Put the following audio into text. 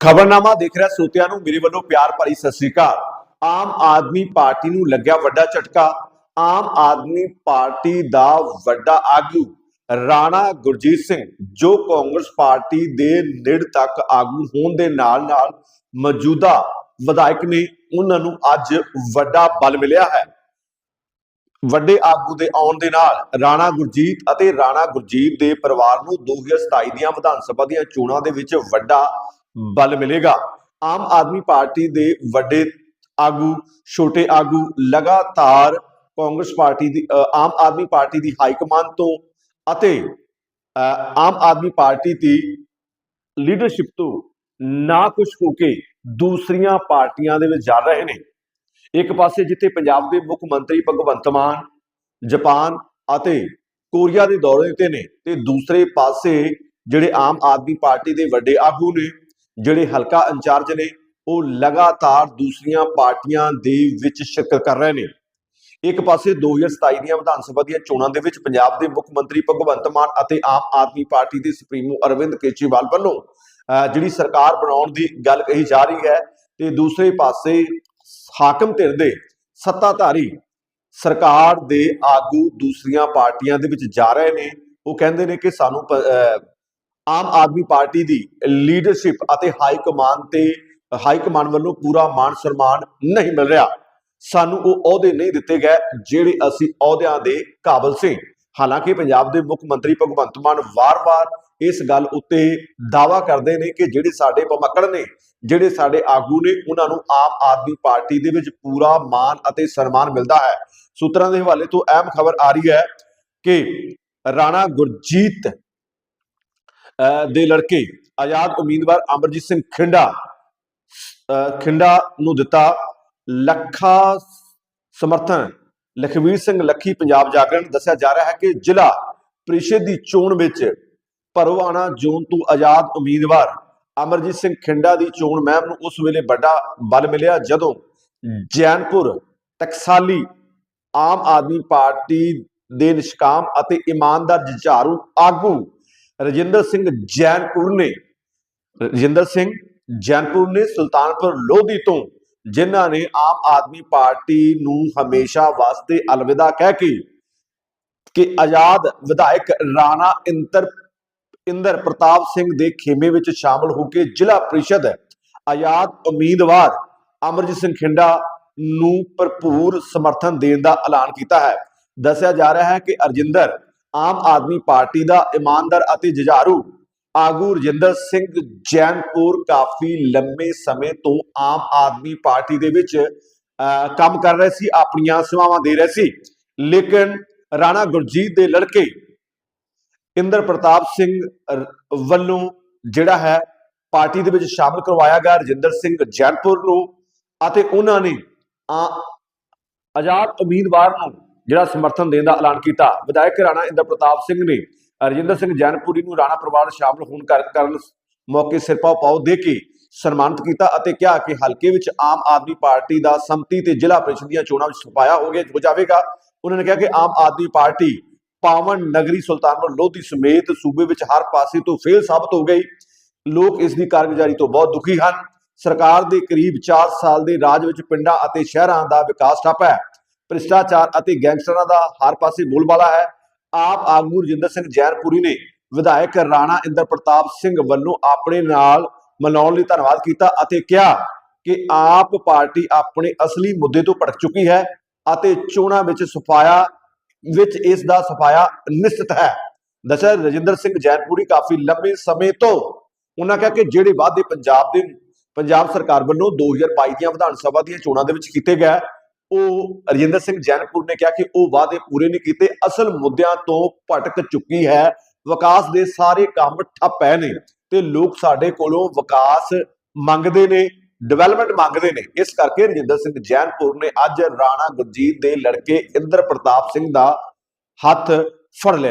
ਖਬਰਨਾਮਾ ਦੇਖ ਰਿਹਾ ਸੋਤਿਆਂ ਨੂੰ, ਮੇਰੇ ਵੱਲੋਂ ਪਿਆਰ ਭਰੀ ਸਤਿ ਸ੍ਰੀ ਅਕਾਲ। ਆਮ ਆਦਮੀ ਪਾਰਟੀ ਨੂੰ ਲੱਗਿਆ ਵੱਡਾ ਝਟਕਾ। ਆਮ ਆਦਮੀ ਪਾਰਟੀ ਦਾ ਵੱਡਾ ਆਗੂ ਰਾਣਾ ਗੁਰਜੀਤ ਸਿੰਘ, ਜੋ ਕਾਂਗਰਸ ਪਾਰਟੀ ਦੇ ਨਿੜ ਤੱਕ ਆਗੂ ਹੋਣ ਦੇ ਨਾਲ ਨਾਲ ਮੌਜੂਦਾ ਵਿਧਾਇਕ ਨੇ, ਉਹਨਾਂ ਨੂੰ ਅੱਜ ਵੱਡਾ ਬਲ ਮਿਲਿਆ ਹੈ। ਵੱਡੇ ਆਗੂ ਦੇ ਆਉਣ ਦੇ ਨਾਲ ਰਾਣਾ ਗੁਰਜੀਤ ਅਤੇ ਰਾਣਾ ਗੁਰਜੀਤ ਦੇ ਪਰਿਵਾਰ ਨੂੰ 2027 ਦੀਆਂ ਵਿਧਾਨ ਸਭਾ ਦੀਆਂ ਚੋਣਾਂ ਦੇ ਵਿੱਚ ਵੱਡਾ ਬਲ ਮਿਲੇਗਾ। ਆਮ ਆਦਮੀ ਪਾਰਟੀ ਦੇ ਵੱਡੇ ਆਗੂ ਛੋਟੇ ਆਗੂ ਲਗਾਤਾਰ ਕਾਂਗਰਸ ਪਾਰਟੀ ਦੀ ਅ, ਆਮ ਆਦਮੀ ਪਾਰਟੀ ਦੀ ਹਾਈ ਕਮਾਂਡ ਤੋਂ ਅਤੇ ਆਮ ਆਦਮੀ ਪਾਰਟੀ ਦੀ ਲੀਡਰਸ਼ਿਪ ਤੋਂ ਨਾ ਕੁਝ ਹੋ ਕੇ ਦੂਸਰੀਆਂ ਪਾਰਟੀਆਂ ਦੇ ਵਿੱਚ ਜਾ ਰਹੇ ਨੇ। ਇੱਕ ਪਾਸੇ ਜਿੱਥੇ ਪੰਜਾਬ ਦੇ ਮੁੱਖ ਮੰਤਰੀ ਭਗਵੰਤ ਮਾਨ ਜਾਪਾਨ ਅਤੇ ਕੋਰੀਆ ਦੇ ਦੌਰੇ ਤੇ ਨੇ ਤੇ ਦੂਸਰੇ ਪਾਸੇ ਜਿਹੜੇ ਆਮ ਆਦਮੀ ਪਾਰਟੀ ਦੇ ਵੱਡੇ ਆਗੂ ਨੇ ਜਿਹੜੇ ਹਲਕਾ ਇੰਚਾਰਜ ਨੇ ਉਹ ਲਗਾਤਾਰ ਦੂਸਰੀਆਂ ਪਾਰਟੀਆਂ ਦੇ ਵਿੱਚ ਸ਼ਿਰਕਤ ਕਰ ਰਹੇ ਨੇ। ਇੱਕ ਪਾਸੇ 2027 ਦੀਆਂ ਵਿਧਾਨ ਸਭਾ ਦੀਆਂ ਚੋਣਾਂ ਦੇ ਵਿੱਚ ਪੰਜਾਬ ਦੇ ਮੁੱਖ ਮੰਤਰੀ ਭਗਵੰਤ ਮਾਨ ਅਤੇ ਆਮ ਆਦਮੀ ਪਾਰਟੀ ਦੇ ਸੁਪਰੀਮੋ ਅਰਵਿੰਦ ਕੇਜਰੀਵਾਲ ਵੱਲੋਂ ਅਹ, ਜਿਹੜੀ ਸਰਕਾਰ ਬਣਾਉਣ ਦੀ ਗੱਲ ਕਹੀ ਜਾ ਰਹੀ ਹੈ ਤੇ ਦੂਸਰੇ ਪਾਸੇ ਹਾਕਮ ਧਿਰ ਦੇ ਸੱਤਾਧਾਰੀ ਸਰਕਾਰ ਦੇ ਆਗੂ ਦੂਸਰੀਆਂ ਪਾਰਟੀਆਂ ਦੇ ਵਿੱਚ ਜਾ ਰਹੇ ਨੇ। ਉਹ ਕਹਿੰਦੇ ਨੇ ਕਿ ਸਾਨੂੰ ਅਹ, ਆਮ ਆਦਮੀ ਪਾਰਟੀ ਦੀ ਲੀਡਰਸ਼ਿਪ ਅਤੇ ਹਾਈ ਕਮਾਂਡ ਤੇ ਹਾਈ ਕਮਾਂਡ ਵੱਲੋਂ ਪੂਰਾ ਮਾਣ ਸਨਮਾਨ ਨਹੀਂ ਮਿਲ ਰਿਹਾ। ਸਾਨੂੰ ਉਹ ਅਹੁਦੇ ਨਹੀਂ ਦਿੱਤੇ ਗਏ ਜਿਹੜੇ ਅਸੀਂ ਅਹੁਦਿਆਂ ਦੇ ਕਾਬਲ ਸੀ। ਹਾਲਾਂਕਿ ਪੰਜਾਬ ਦੇ ਮੁੱਖ ਮੰਤਰੀ ਭਗਵੰਤ ਮਾਨ ਵਾਰ-ਵਾਰ ਇਸ ਗੱਲ ਉੱਤੇ ਦਾਵਾ ਕਰਦੇ ਨੇ ਕਿ ਜਿਹੜੇ ਸਾਡੇ ਪਮਕੜ ਨੇ, ਜਿਹੜੇ ਸਾਡੇ ਆਗੂ ਨੇ, ਉਹਨਾਂ ਨੂੰ ਆਮ ਆਦਮੀ ਪਾਰਟੀ ਦੇ ਵਿੱਚ ਪੂਰਾ ਮਾਣ ਅਤੇ ਸਨਮਾਨ ਮਿਲਦਾ ਹੈ। ਸੂਤਰਾਂ ਦੇ ਹਵਾਲੇ ਤੋਂ ਅਹਿਮ ਖਬਰ ਆ ਰਹੀ ਹੈ ਕਿ ਰਾਣਾ ਗੁਰਜੀਤ ਦੇ ਲੜਕੇ ਆਜ਼ਾਦ ਉਮੀਦਵਾਰ ਅਮਰਜੀਤ ਸਿੰਘ ਖਿੰਡਾ ਖਿੰਡਾ ਨੂੰ ਦਿੱਤਾ ਲੱਖਾ ਸਮਰਥਨ। ਲਖਵੀਰ ਸਿੰਘ ਲੱਖੀ ਪੰਜਾਬ ਜਾਗਰਣ ਦੱਸਿਆ ਜਾ ਰਿਹਾ ਹੈ ਕਿ ਜ਼ਿਲ੍ਹਾ ਪ੍ਰੀਸ਼ਦ ਦੀ ਚੋਣ ਵਿੱਚ ਪਰਵਾਣਾ ਜ਼ੋਨ ਤੋਂ ਆਜ਼ਾਦ ਉਮੀਦਵਾਰ ਅਮਰਜੀਤ ਸਿੰਘ ਖਿੰਡਾ ਦੀ ਚੋਣ ਮੁਹਿੰਮ ਨੂੰ ਉਸ ਵੇਲੇ ਵੱਡਾ ਬਲ ਮਿਲਿਆ ਜਦੋਂ ਜੈਨਪੁਰ ਟਕਸਾਲੀ ਆਮ ਆਦਮੀ ਪਾਰਟੀ ਦੇ ਨਿਸ਼ਕਾਮ ਅਤੇ ਇਮਾਨਦਾਰ ਜੁਝਾਰੂ ਆਗੂ ਰਜਿੰਦਰ ਸਿੰਘ ਜੈਨਪੁਰ ਨੇ, ਰਜਿੰਦਰ ਸਿੰਘ ਜੈਨਪੁਰ ਨੇ ਸੁਲਤਾਨਪੁਰ ਲੋਧੀ ਤੋਂ, ਜਿਨ੍ਹਾਂ ਨੇ ਆਮ ਆਦਮੀ ਪਾਰਟੀ ਨੂੰ ਹਮੇਸ਼ਾ ਵਾਸਤੇ ਅਲਵਿਦਾ ਕਹਿ ਕੇ ਕਿ ਆਜ਼ਾਦ ਵਿਧਾਇਕ ਰਾਣਾ ਇੰਦਰ ਇੰਦਰ ਪ੍ਰਤਾਪ ਸਿੰਘ ਦੇ ਖੇਮੇ ਵਿੱਚ ਸ਼ਾਮਲ ਹੋ ਕੇ ਜ਼ਿਲ੍ਹਾ ਪ੍ਰੀਸ਼ਦ ਆਜ਼ਾਦ ਉਮੀਦਵਾਰ ਅਮਰਜੀਤ ਸਿੰਘ ਖਿੰਡਾ ਨੂੰ ਭਰਪੂਰ ਸਮਰਥਨ ਦੇਣ ਦਾ ਐਲਾਨ ਕੀਤਾ ਹੈ। ਦੱਸਿਆ ਜਾ ਰਿਹਾ ਹੈ ਕਿ ਅਰਜਿੰਦਰ ਆਮ ਆਦਮੀ ਪਾਰਟੀ ਦਾ ਇਮਾਨਦਾਰ ਅਤੇ ਜੁਝਾਰੂ ਆਗੂ ਰਜਿੰਦਰ ਸਿੰਘ ਜੈਨਪੁਰ ਕਾਫੀ ਲੰਮੇ ਸਮੇਂ ਤੋਂ ਆਮ ਆਦਮੀ ਪਾਰਟੀ ਦੇ ਵਿੱਚ ਕੰਮ ਕਰ ਰਹੇ ਸੀ, ਆਪਣੀਆਂ ਸੇਵਾਵਾਂ ਦੇ ਰਹੇ ਸੀ। ਲੇਕਿਨ ਰਾਣਾ ਗੁਰਜੀਤ ਦੇ ਲੜਕੇ ਇੰਦਰ ਪ੍ਰਤਾਪ ਸਿੰਘ ਵੱਲੋਂ ਜਿਹੜਾ ਹੈ, ਪਾਰਟੀ ਦੇ ਵਿੱਚ ਸ਼ਾਮਲ ਕਰਵਾਇਆ ਗਿਆ ਰਜਿੰਦਰ ਸਿੰਘ ਜੈਨਪੁਰ ਨੂੰ ਅਤੇ ਉਹਨਾਂ ਨੇ ਆਜ਼ਾਦ ਉਮੀਦਵਾਰ ਨੂੰ ਜਿਹੜਾ ਸਮਰਥਨ ਦੇਣ ਦਾ ਐਲਾਨ ਕੀਤਾ। ਵਿਧਾਇਕ ਰਾਣਾ ਇੰਦਰ ਪ੍ਰਤਾਪ ਸਿੰਘ ਨੇ ਰਜਿੰਦਰ ਸਿੰਘ ਜੈਨਪੁਰੀ ਨੂੰ ਰਾਣਾ ਪਰਿਵਾਰ ਸ਼ਾਮਲ ਹੋਣ ਕਾਰਨ ਕਰਨ ਮੌਕੇ ਸਿਰਪਾ ਪਾਉ ਦੇ ਕੇ ਸਨਮਾਨਿਤ ਕੀਤਾ ਅਤੇ ਕਿਹਾ ਕਿ ਹਲਕੇ ਵਿੱਚ ਆਮ ਆਦਮੀ ਪਾਰਟੀ ਦਾ ਸੰਮਤੀ ਤੇ ਜ਼ਿਲ੍ਹਾ ਪ੍ਰੀਸ਼ਦ ਦੀਆਂ ਚੋਣਾਂ ਵਿੱਚ ਸਫਾਇਆ ਹੋ ਗਿਆ, ਹੋ ਜਾਵੇਗਾ। ਉਹਨਾਂ ਨੇ ਕਿਹਾ ਕਿ ਆਮ ਆਦਮੀ ਪਾਰਟੀ ਪਾਵਨ ਨਗਰੀ ਸੁਲਤਾਨਪੁਰ ਲੋਧੀ ਸਮੇਤ ਸੂਬੇ ਵਿੱਚ ਹਰ ਪਾਸੇ ਤੋਂ ਫੇਲ ਸਾਬਤ ਹੋ ਗਈ। ਲੋਕ ਇਸ ਦੀ ਕਾਰਗੁਜ਼ਾਰੀ ਤੋਂ ਬਹੁਤ ਦੁਖੀ ਹਨ। ਸਰਕਾਰ ਦੇ ਕਰੀਬ 4 ਸਾਲ ਦੇ ਰਾਜ ਵਿੱਚ ਪਿੰਡਾਂ ਅਤੇ ਸ਼ਹਿਰਾਂ ਦਾ ਵਿਕਾਸ ਠੱਪ ਹੈ। ਭ੍ਰਿਸ਼ਟਾਚਾਰ ਅਤੇ ਗੈਂਗਸਟਰਾਂ ਦਾ ਹਰ ਪਾਸੇ ਬੋਲਬਾਲਾ ਹੈ। ਆਪ ਆਗੂ ਰਜਿੰਦਰ ਸਿੰਘ ਜੈਨਪੁਰੀ ਨੇ ਵਿਧਾਇਕ ਰਾਣਾ ਇੰਦਰ ਪ੍ਰਤਾਪ ਸਿੰਘ ਵੱਲੋਂ ਆਪਣੇ ਨਾਲ ਮਨਾਉਣ ਲਈ ਧੰਨਵਾਦ ਕੀਤਾ ਅਤੇ ਕਿਹਾ ਕਿ ਆਪ ਪਾਰਟੀ ਆਪਣੇ ਅਸਲੀ ਮੁੱਦੇ ਤੋਂ ਭਟਕ ਚੁੱਕੀ ਹੈ ਅਤੇ ਚੋਣਾਂ ਵਿੱਚ ਸਫਾਇਆ, ਵਿੱਚ ਇਸ ਦਾ ਸਫਾਇਆ ਨਿਸ਼ਚਿਤ ਹੈ। ਦੱਸਿਆ ਰਜਿੰਦਰ ਸਿੰਘ ਜੈਨਪੁਰੀ ਕਾਫੀ ਲੰਬੇ ਸਮੇਂ ਤੋਂ ਉਹਨਾਂ ਕਿਹਾ ਕਿ ਜਿਹੜੇ ਵਾਅਦੇ ਪੰਜਾਬ ਦੇ, ਪੰਜਾਬ ਸਰਕਾਰ ਵੱਲੋਂ 2022 ਦੀਆਂ ਵਿਧਾਨ ਸਭਾ ਦੀਆਂ ਚੋਣਾਂ ਦੇ ਵਿੱਚ ਕੀਤੇ ਗਏ ਉਹ ਰਜਿੰਦਰ ਸਿੰਘ ਜੈਨਪੁਰ ਨੇ ਕਿਹਾ ਕਿ ਉਹ ਵਾਅਦੇ ਪੂਰੇ ਨਹੀਂ ਕੀਤੇ। ਅਸਲ ਮੁੱਦਿਆਂ ਤੋਂ ਭਟਕ ਚੁੱਕੀ ਹੈ। ਵਿਕਾਸ ਦੇ ਸਾਰੇ ਕੰਮ ਠੱਪ ਹੈ ਨੇ ਤੇ ਲੋਕ ਸਾਡੇ ਕੋਲੋਂ ਵਿਕਾਸ ਮੰਗਦੇ ਨੇ ਡਿਵੈਲਪਮੈਂਟ ਮੰਗਦੇ ਨੇ। ਇਸ ਕਰਕੇ ਰਜਿੰਦਰ ਸਿੰਘ ਜੈਨਪੁਰ ਨੇ ਅੱਜ ਰਾਣਾ ਗੁਰਜੀਤ ਦੇ ਲੜਕੇ ਇੰਦਰ ਪ੍ਰਤਾਪ ਸਿੰਘ ਦਾ ਹੱਥ ਫੜ ਲਿਆ।